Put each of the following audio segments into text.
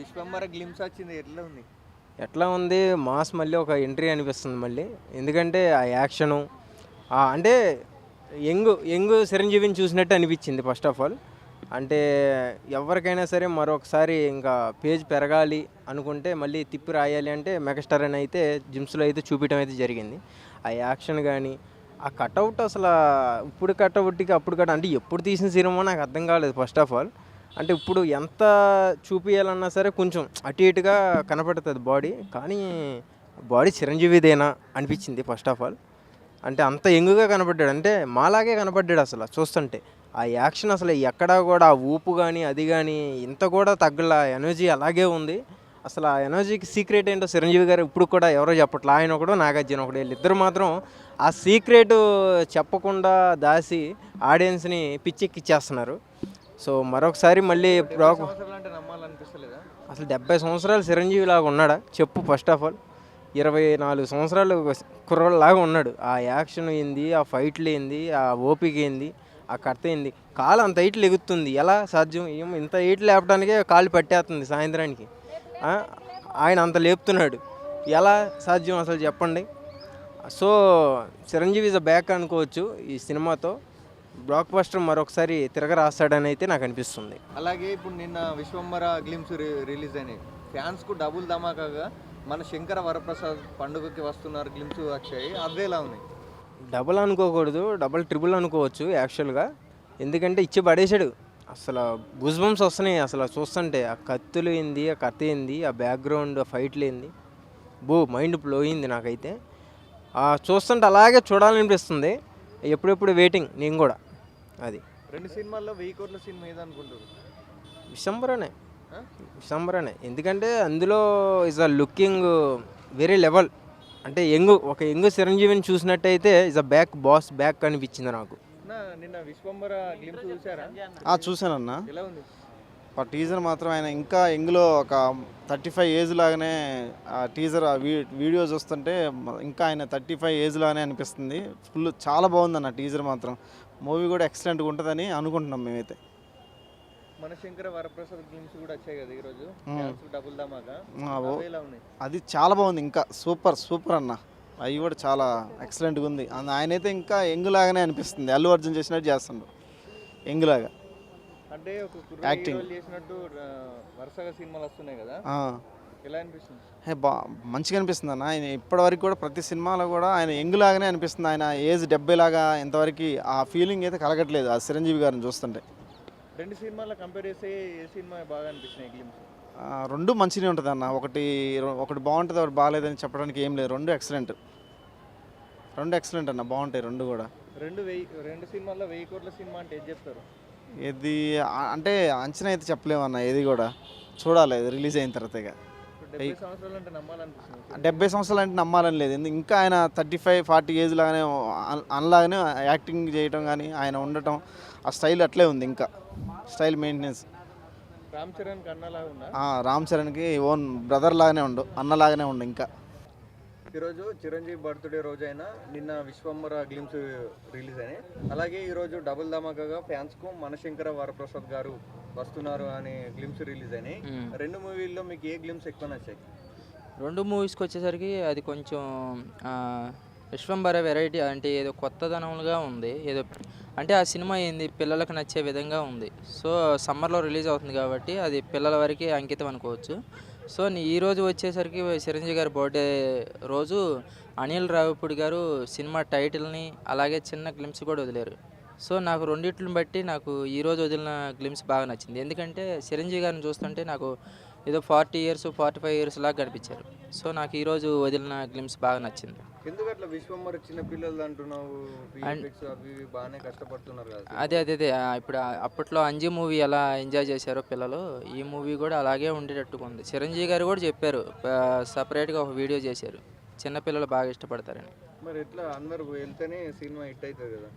Vishwambhara glimpse వచ్చింది. ఎట్లా ఉంది? ఎట్లా ఉంది? మాస్ మళ్ళీ ఒక ఎంట్రీ అనిపిస్తుంది మళ్ళీ. ఎందుకంటే ఆ యాక్షను అంటే యంగ్ యంగ్ చిరంజీవిని చూసినట్టు అనిపించింది ఫస్ట్ ఆఫ్ ఆల్ అంటే ఎవరికైనా సరే మరొకసారి ఇంకా పేజ్ పెరగాలి అనుకుంటే మళ్ళీ తిప్పి రాయాలి అంటే మెగాస్టార్ అని అయితే జిమ్స్లో అయితే చూపించడం అయితే జరిగింది. ఆ యాక్షన్ కానీ ఆ కటౌట్ అసలు ఇప్పుడు కటౌట్కి అప్పుడు కట్ అంటే ఎప్పుడు తీసిన సినిమా నాకు అర్థం కాలేదు ఫస్ట్ ఆఫ్ ఆల్ అంటే ఇప్పుడు ఎంత చూపించాలన్నా సరే కొంచెం అటు ఇటుగా కనపడుతుంది బాడీ కానీ బాడీ చిరంజీవిదేనా అనిపించింది ఫస్ట్ ఆఫ్ ఆల్ అంటే అంత ఎంగుగా కనపడ్డాడు. అంటే మాలాగే కనపడ్డాడు అసలు చూస్తుంటే. ఆ యాక్షన్ అసలు ఎక్కడా కూడా ఆ ఊపు కానీ అది కానీ ఇంత కూడా తగ్గల ఎనర్జీ అలాగే ఉంది. అసలు ఆ ఎనర్జీకి సీక్రెట్ ఏంటో చిరంజీవి గారు ఇప్పుడు కూడా ఎవరో చెప్పట్లా ఆయన ఒకడు నాగార్జున ఒకడు వీళ్ళిద్దరు మాత్రం ఆ సీక్రెట్ చెప్పకుండా దాసి ఆడియన్స్ని పిచ్చెక్కిచ్చేస్తున్నారు. సో మరొకసారి మళ్ళీ అసలు డెబ్బై సంవత్సరాలు చిరంజీవి లాగా ఉన్నాడా? చెప్పు ఫస్ట్ ఆఫ్ ఆల్ ఇరవై నాలుగు సంవత్సరాలు కుర్రలాగా ఉన్నాడు. ఆ యాక్షన్ ఏంది? ఆ ఫైట్లు ఏంది? ఆ ఓపిక ఏంది? ఆ కర్త ఏంది? కాలు అంత హైట్లు ఎగుతుంది ఎలా సాధ్యం? ఏమో ఇంత హైట్ లేపడానికే కాలు పట్టేస్తుంది సాయంత్రానికి. ఆయన అంత లేపుతున్నాడు. ఎలా సాధ్యం అసలు చెప్పండి? So Chiranjeevi is a back అనుకోవచ్చు ఈ సినిమాతో. బ్లాక్ బస్టర్ మరొకసారి తిరగ రాస్తాడని అయితే నాకు అనిపిస్తుంది. అలాగే ఇప్పుడు నిన్న విశ్వంబర గ్లిమ్స్ రిలీజ్ అయినాయి. ఫ్యాన్స్కు డబుల్ ధమాకాగా మన శంకర వరప్రసాద్ పండుగకి వస్తున్నారు గ్లిమ్స్ వచ్చాయి అవే ఎలా ఉన్నాయి? డబుల్ అనుకోకూడదు డబుల్ ట్రిపుల్ అనుకోవచ్చు యాక్చువల్గా ఎందుకంటే ఇచ్చి పడేశాడు. అసలు గుజ్బంస్ వస్తున్నాయి అసలు చూస్తుంటే. ఆ కత్తులు ఏంది ఆ కథ ఏంది ఆ బ్యాక్గ్రౌండ్ ఆ ఫైట్లు ఏంది. బో మైండ్ బ్లోయింది నాకైతే. చూస్తుంటే అలాగే చూడాలనిపిస్తుంది. ఎప్పుడెప్పుడు వెయిటింగ్ నేను కూడా. అది. రెండు సినిమాల్లో వెయ్యి కోట్ల సినిమా ఏది అనుకుంటారు విశంబరనే ఆ? విశంబరనే ఎందుకంటే అందులో is a looking very level అంటే యంగ్ ఒక యంగ్ చిరంజీవిని చూసినట్టయితే is a back boss back అనిపించింది నాకు. నా నిన్న విశ్వంబర గ్లిమ్స్ చూసారా? ఆ, చూశానన్న. ఎలా ఉంది? ఆ టీజర్ మాత్రం ఆయన ఇంకా ఎంగ్లో ఒక థర్టీ ఫైవ్ ఏజ్ లాగానే ఆ టీజర్ ఆ వీ వీడియో చూస్తుంటే ఇంకా ఆయన థర్టీ ఫైవ్ ఏజ్ లాగానే అనిపిస్తుంది. ఫుల్ చాలా బాగుందన్న టీజర్ మాత్రం. మూవీ కూడా ఎక్సలెంట్గా ఉంటుందని అనుకుంటున్నాం మేమైతే. మన శంకర వరప్రసాద్ గ్లిమ్స్ కూడా వచ్చాయి కదా ఈరోజు. డబుల్ ధమాకా. అది చాలా బాగుంది. ఇంకా సూపర్ సూపర్ అన్న. అవి కూడా చాలా ఎక్సలెంట్గా ఉంది. అంద- ఆయనైతే ఇంకా యంగ్ లాగానే అనిపిస్తుంది. అల్లు అర్జున్ చేసినట్టు చేస్తుండ్రు యంగ్ లాగా. అంటే ఒక. హీరోలు చేసినట్టు వరుసగా సినిమాలు వస్తున్నాయి కదా. ఎలా అనిపిస్తుంది? హే బా మంచిగా అనిపిస్తుంది అన్న. ఆయన ఇప్పటివరకు కూడా ప్రతి సినిమాలో కూడా ఆయన యంగ్ లాగానే అనిపిస్తుంది. ఆయన ఏజ్ డెబ్బై లాగా ఇంతవరకు ఆ ఫీలింగ్ అయితే కలగట్లేదు ఆ చిరంజీవి గారిని చూస్తుంటే. రెండు సినిమాల కంపేర్ చేస్తే ఏ సినిమా బాగా గ్లిమ్స్ ఆ, రెండు మంచిగా ఉంటుంది అన్న. ఒకటి ఒకటి బాగుంటుంది ఒకటి బాగాలేదని చెప్పడానికి ఏం లేదు. రెండు ఎక్సలెంట్ రెండు ఎక్సలెంట్ అన్న బాగుంటాయి రెండు కూడా. రెండు వెయ్యి రెండు సినిమాల్లో వెయ్యి కోట్ల సినిమా అంటే ఏది చెప్తారు? ఇది అంటే అంచనా అయితే చెప్పలేము అన్న ఏది కూడా. చూడాలి ఇది రిలీజ్ అయిన తర్వాత ఇక డెబ్బై సంవత్సరాలు అంటే నమ్మాలనిపిస్తుంది. డెబ్బై సంవత్సరాలు అంటే నమ్మాలని లేదు. ఇంకా ఆయన థర్టీ ఫైవ్ ఫార్టీ ఏజ్ లాగానే అన్- అనలాగానే యాక్టింగ్ చేయటం కానీ ఆయన ఉండటం ఆ స్టైల్ అట్లే ఉంది ఇంకా. Style maintenance. రామ్ చరణ్కి ఓన్ బ్రదర్ లాగానే ఉండు అన్నలాగానే ఉండు ఇంకా. ఈరోజు చిరంజీవి బర్త్డే రోజు అయినా నిన్న విశ్వంబర గ్లిమ్స్ రిలీజ్ అయినాయి. అలాగే ఈరోజు డబుల్ ధమాకాగా ఫ్యాన్స్కు మనశంకర వరప్రసాద్ గారు వస్తున్నారు అనే గ్లిమ్స్ రిలీజ్ అయినాయి. రెండు మూవీల్లో మీకు ఏ గ్లిమ్స్ ఎక్కువ నచ్చాయి? రెండు మూవీస్కి వచ్చేసరికి అది కొంచెం విశ్వంబర వెరైటీ అంటే ఏదో కొత్తదనంగా ఉంది. ఏదో అంటే ఆ సినిమా ఏంది? పిల్లలకు నచ్చే విధంగా ఉంది. సో సమ్మర్లో రిలీజ్ అవుతుంది కాబట్టి అది పిల్లల వరకు అంకితం అనుకోవచ్చు. సో నీ- వచ్చేసరికి చిరంజీవి గారి బర్త్డే రోజు అనిల్ రావిపూడి గారు సినిమా టైటిల్ని అలాగే చిన్న గ్లిమ్స్ కూడా వదిలేరు. సో నాకు రెండింటిని బట్టి నాకు ఈరోజు వదిలిన గ్లిమ్స్ బాగా నచ్చింది. ఎందుకంటే చిరంజీవి గారిని చూస్తుంటే నాకు ఏదో forty years forty five years లాగా కనిపించారు సో నాకు ఈరోజు వదిలిన గ్లిమ్స్ బాగా నచ్చింది. ఎందుకు అట్లా విశ్వంబర చిన్న పిల్లలు అంటున్నావు? అవి బాగానే కష్టపడుతున్నారు అదే అదే అదే. ఇప్పుడు అప్పట్లో అంజీ మూవీ ఎలా ఎంజాయ్ చేశారో పిల్లలు ఈ మూవీ కూడా అలాగే ఉండేటట్టుగా ఉంది. చిరంజీవి గారు కూడా చెప్పారు సపరేట్గా ఒక వీడియో చేశారు. చిన్నపిల్లలు బాగా ఇష్టపడతారని. మరి ఎట్లా? అందరు వెళ్తేనే సినిమా హిట్ అవుతుంది కదా.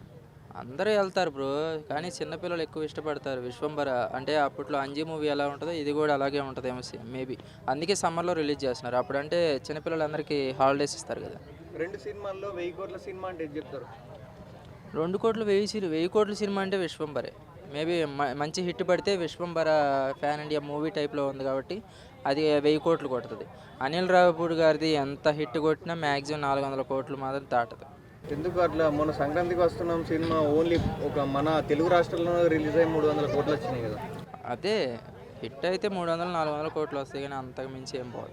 అందరూ వెళ్తారు బ్రో కానీ చిన్నపిల్లలు ఎక్కువ ఇష్టపడతారు. విశ్వంబర అంటే అప్పట్లో అంజీ మూవీ ఎలా ఉంటుందో ఇది కూడా అలాగే ఉంటుందేమో మేబీ అందుకే సమ్మర్లో రిలీజ్ చేస్తున్నారు. అప్పుడంటే చిన్నపిల్లలందరికీ హాలిడేస్ ఇస్తారు కదా. రెండు సినిమాల్లో వెయ్యి కోట్ల సినిమా అంటే చెప్తారు? రెండు కోట్లు వెయ్యి వెయ్యి కోట్ల సినిమా అంటే విశ్వంబరే. మేబీ మంచి హిట్ పడితే విశ్వంబర ఫ్యాన్ ఇండియా మూవీ టైప్లో ఉంది కాబట్టి అది వెయ్యి కోట్లు కొడుతుంది. అనిల్ రావిపూడి గారిది ఎంత హిట్ కొట్టినా మ్యాక్సిమం నాలుగు వందల కోట్లు మాత్రం దాటదు. ఎందుకు అట్లా? మన సంక్రాంతికి వస్తున్నాం సినిమా ఓన్లీ ఒక మన తెలుగు రాష్ట్రాల్లో రిలీజ్ అయ్యి మూడు వందల కోట్లు వచ్చినాయి కదా. అదే హిట్ అయితే మూడు వందలు నాలుగు వందల కోట్లు వస్తాయి కానీ అంతకు మించి ఏం పోదు.